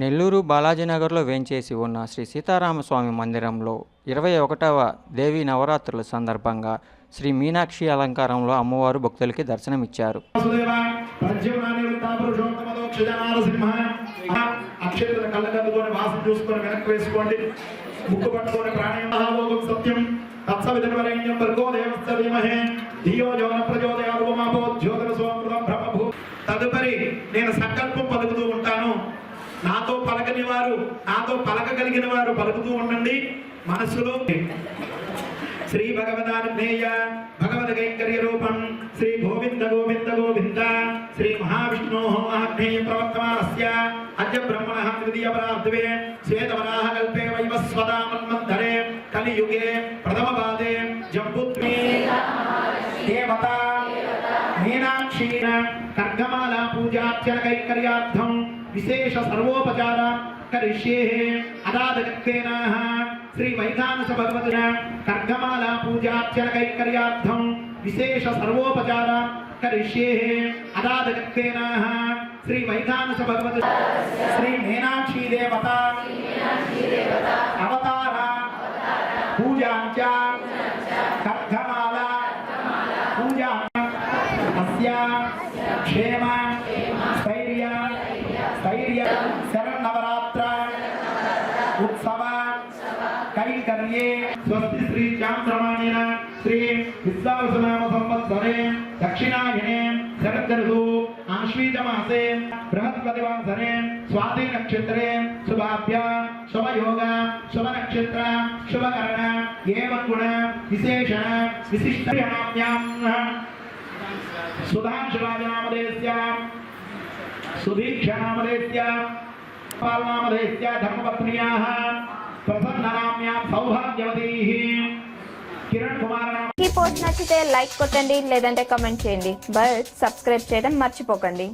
నెల్లూరు బాలాజీనగర్లో వేంచేసి ఉన్న శ్రీ సీతారామస్వామి మందిరంలో ఇరవై ఒకటవ దేవీ నవరాత్రుల సందర్భంగా శ్రీ మీనాక్షి అలంకారంలో అమ్మవారు భక్తులకి దర్శనమిచ్చారు. తదుపరి నేను సంకల్పం పలుకుతూ ఉంటాను. నాతో పలకని వారు నాతో పలకగలిగిన వారు పలుకుతూ ఉండండి. మనసులో శ్రీ భగవదాగ్నేయ భగవద్ కైంకర్య రూపం శ్రీ గోవింద గోవింద గోవింద శ్రీ మహావిష్ణో ఆగ్నేయ ప్రవర్తమానస్య అద్య బ్రహ్మణ తృతీయ పరార్థవే శ్వేతవరాహ కల్పే వైవస్వదా మన్మంతరే కలియుగే ప్రథమ పాదే జంబుత్మే దేవత మీనాక్షీణ కర్గమాల పూజార్చన కైంకర్యార్థం. विशेषसर्वोपचारान् करिष्येः अदादगत्येनाः श्रीवैधानसभगवतिना कर्गमालापूजार्चनकैङ्कर्यार्थं विशेषसर्वोपचारान् करिष्येः अदादगत्येनाः श्रीवैधानसभगवत् श्रीमीनाक्षीदेवता अवतारा पूजाञ्च पूजा क्षेम धैर्य शरण नवरात्र उत्सव ಕೈಂಕರ್ಯೆ ಸ್ವಸ್ತಿ ಶ್ರೀ ಚಾಂದ್ರಮಾಣಿನ ಶ್ರೀ ವಿಶ್ವಾವಸನಾಮ ಸಂವತ್ಸರೆ ದಕ್ಷಿಣಾಯಣೆ ಶರದ್ಗರುಹು ಆಶ್ವೀಜ ಮಾಸೆ ಬೃಹಸ್ಪತಿವಾಸರೆ ಸ್ವಾತಿ ನಕ್ಷತ್ರೆ ಶುಭಾಭ್ಯ ಶುಭ ಯೋಗ ಶುಭ ನಕ್ಷತ್ರ ಶುಭ ಕರಣ ಏವಂ ಗುಣ ವಿಶೇಷಣ ವಿಶಿಷ್ಟ ಸುಧಾಂಶುರಾಜ ನಾಮಧೇಯಸ್ಯ శుభ నక్షత్ర శుభకరణ ఏవం గుణ ప్రసన్ననామ్యాం సౌభాగ్యవతీः కిరణ్ కుమార్ ఈ పోస్ట్ నచ్చితే లైక్ కొట్టండి లేదంటే కమెంట్ చేయండి. బట్ సబ్స్క్రైబ్ చేయడం మర్చిపోకండి.